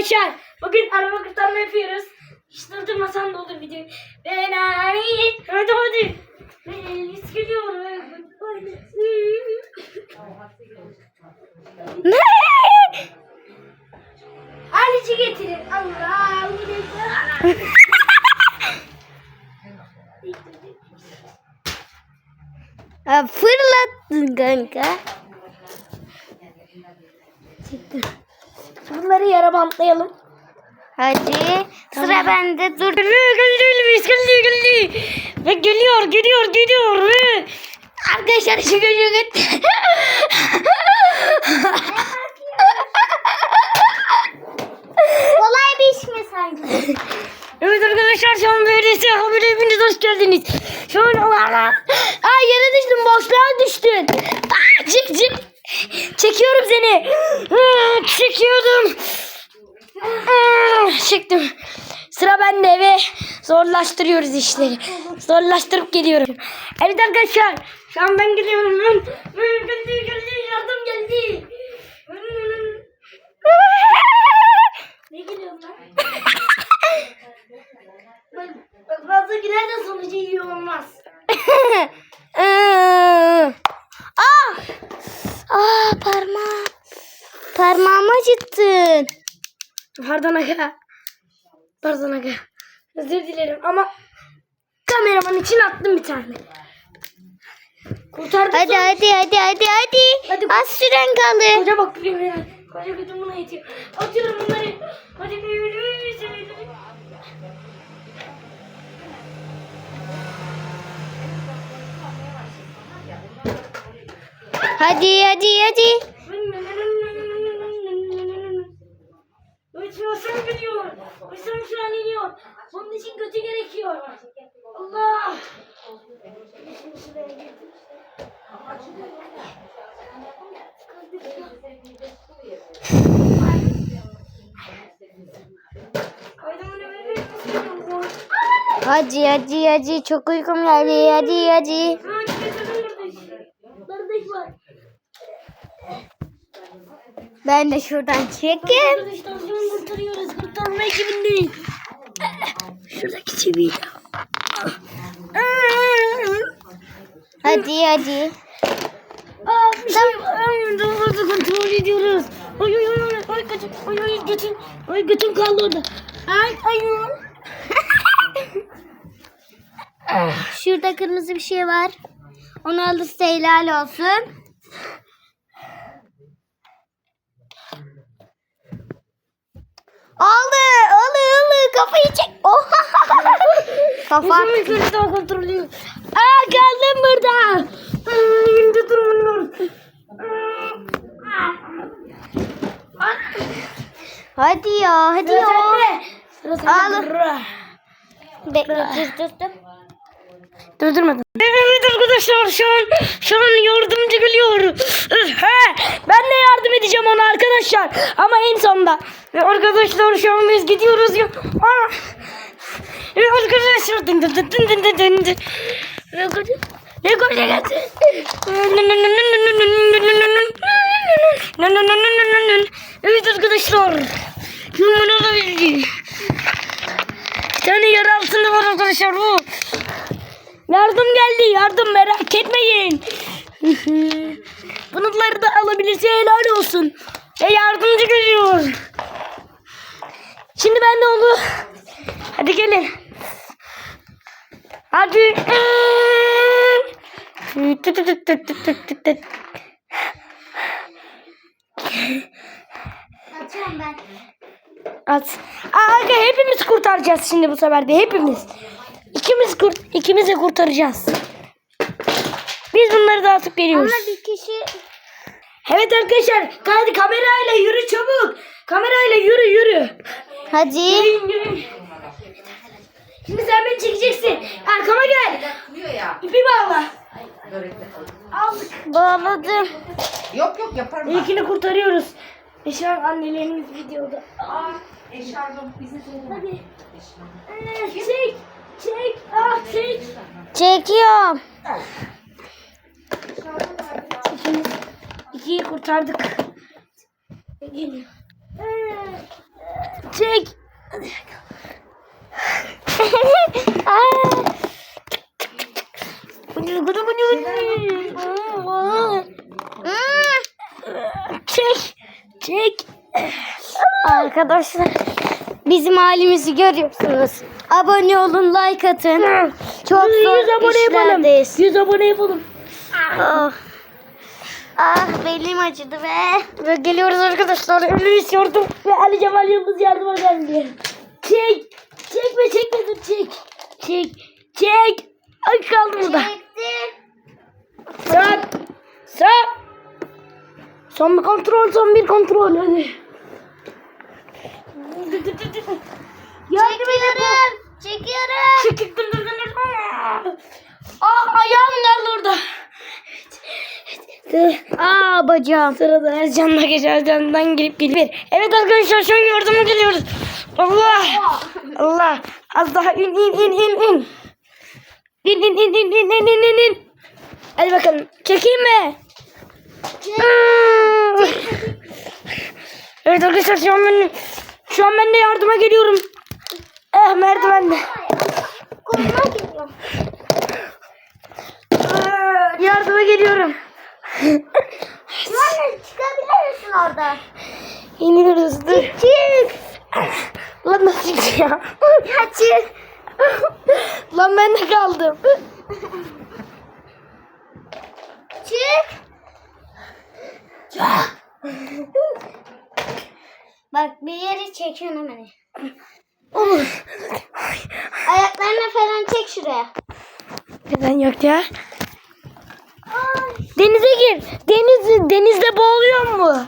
arkadaşlar. Bugün araba kurtarma yapıyoruz. Hiç durdurmasam da olur video. Ben Ali. Hadi hadi. Melis geliyor. Ne? Alici getirin. Allah. Ha, fırlattın kanka. Bunları yere bantlayalım. Hadi sıra bende dur. Ve geliyor, geliyor, geliyor. Arkadaşlar şu çocuğu gitti. Kolay bir iş mi sanki? Evet arkadaşlar şu an böyleyse haberi hepiniz hoş geldiniz. Şu an Allah'la. Aa yere düştün boşluğa düştün. Aa, çık çık. Çekiyorum seni. Çekiyordum. Çektim. Sıra bende ve zorlaştırıyoruz işleri. Zorlaştırıp geliyorum. Evet arkadaşlar şu an ben geliyorum. Ben, ben geldi geldi yardım geldi. ne geliyorsun lan? Bak fazla girer de sonucu iyi olmaz. Ah! Ah parmağım. Parmağımı acıttın. Pardon aga. Pardon aga. Özür dilerim ama kameraman için attım bir tane. Kurtardım. Hadi sonra. hadi hadi hadi hadi. Hadi. Az süren kaldı. Koca bak biliyorum ya. Koca götüm buna yetiyor. Atıyorum bunları. Hadi böyle Hadi hadi hadi. Uçmasam gidiyor. Uçsam şu an iniyor. Bunun için kötü gerekiyor. Allah. Hadi hadi hadi çok uykum geldi. Hadi hadi. Ben de şuradan çekeyim. Arkadaşlar kurtarıyoruz. Kurtarma ekibindeyiz. Şuradaki çiviyi. Hadi hadi. Aa, bir şey var. Doğru kontrol ediyoruz. Ay ay ay ay ay götüm ay ay götüm ay götüm kaldı orada. Ay ay Şurada kırmızı bir şey var. Onu alırsa helal olsun. Kafayı çek. Oha. Kafa. Yukarı daha kontrol ediyor. Aa kaldım burada. Aa, Şimdi durmuyor. Hadi ya, hadi ya. Al. Bekle, dur, dur, dur. Durdurmadın. Evet arkadaşlar şu an şu an yardımcı gülüyor. ben de yardım edeceğim ona arkadaşlar. Ama en sonda. Arkadaşlar şu an biz gidiyoruz. ya. Ah. Aa. Arkadaşlar dın dın dın dın dın dın dın. Evet arkadaşlar. Yumruğu da bildi. Bir tane yer altında var arkadaşlar bu. Yardım geldi yardım merak etmeyin. Bunları da alabilirse helal olsun. Ve yardımcı geliyor. Şimdi ben de onu. Hadi gelin. Hadi. Atıyorum ben. At. Aa, aga, hepimiz kurtaracağız şimdi bu sefer de hepimiz. İkimiz kurt ikimizi kurtaracağız. Biz bunları dağıtıp geliyoruz. Ama bir kişi... Evet arkadaşlar hadi kamerayla yürü çabuk. Kamerayla yürü yürü. Hadi. Yürüyün yürüyün. Şimdi sen beni çekeceksin. Arkama gel. İpi bağla. Aldık. Bağladım. Yok yok yaparım ben. İlkini kurtarıyoruz. E şu an annelerimiz videoda. Aa, eşarbım. Hadi. Ee, çek. Çek. Ah çek. Çekiyorum. İkimiz. İkiyi kurtardık. Geliyor. Çek. Çek. Çek. Arkadaşlar bizim halimizi görüyorsunuz. Abone olun, like atın. Çok zor 100 abone yapalım. işlerdeyiz. 100 abone yapalım. Ah. Ah belim acıdı be. Ve geliyoruz arkadaşlar. Ölürüz yardım. Ve Ali Cemal Yıldız yardıma geldi. Çek. Çekme çekme dur çek. Çek. Çek. Ay kaldı burada. Sen. Sen. Son bir kontrol son bir kontrol hadi. Yardım edin. Çekik dur dur dur. Ah ayağım nerede orada? Aa bacağım. Sırada Ercan'la geçer Ercan'dan gelip gelir. Evet arkadaşlar an yardıma geliyoruz. Allah. Allah. Az daha in in in in in. İn in in in in in in in in. Hadi bakalım. Çekeyim mi? Evet arkadaşlar şu an ben, şu an ben de yardıma geliyorum. Eh merdivende. Koluma geliyor. Yardıma geliyorum. Anne çıkabilir misin orada? İniyoruz dur. Çık. Lan nasıl çık ya? Ya çık. Lan ben de kaldım. Çık. Bak bir yeri çekiyorum hemen. Olur. Ayaklarını falan çek şuraya. Neden yok ya? Denize gir. Deniz denizde boğuluyor mu?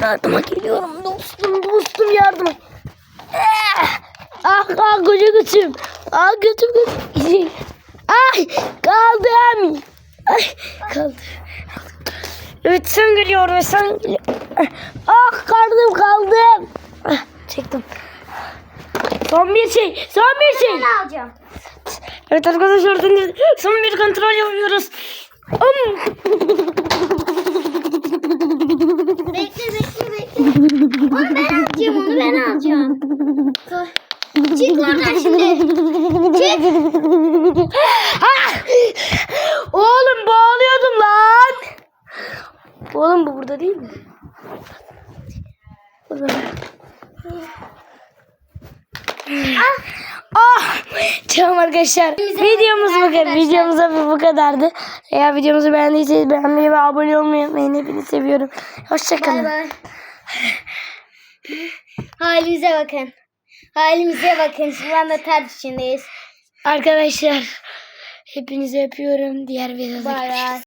Yardıma geliyorum dostum dostum yardıma. Eh! Ah ah koca götüm. Ah götüm götüm. Ay kaldım. Ay kaldım. Evet sen geliyor ve sen Ah kaldım kaldım. Ah, çektim. Son bir şey. Son bir şey. Ben alacağım. Evet arkadaşlar son bir kontrol yapıyoruz. Bekle bekle bekle. Onu ben alacağım onu ben alacağım. Çık oradan şimdi. Çık. Ah! Oğlum boğuluyordum lan. Oğlum bu burada değil mi? Ah! Tamam arkadaşlar. Videomuz bu kadar. Videomuz bu kadardı. Eğer videomuzu beğendiyseniz beğenmeyi ve abone olmayı unutmayın. Hepinizi seviyorum. Hoşçakalın. Bay bay. Halimize bakın. Halimize bakın. Şu anda ter içindeyiz. Arkadaşlar hepinizi öpüyorum. Diğer videoda görüşürüz.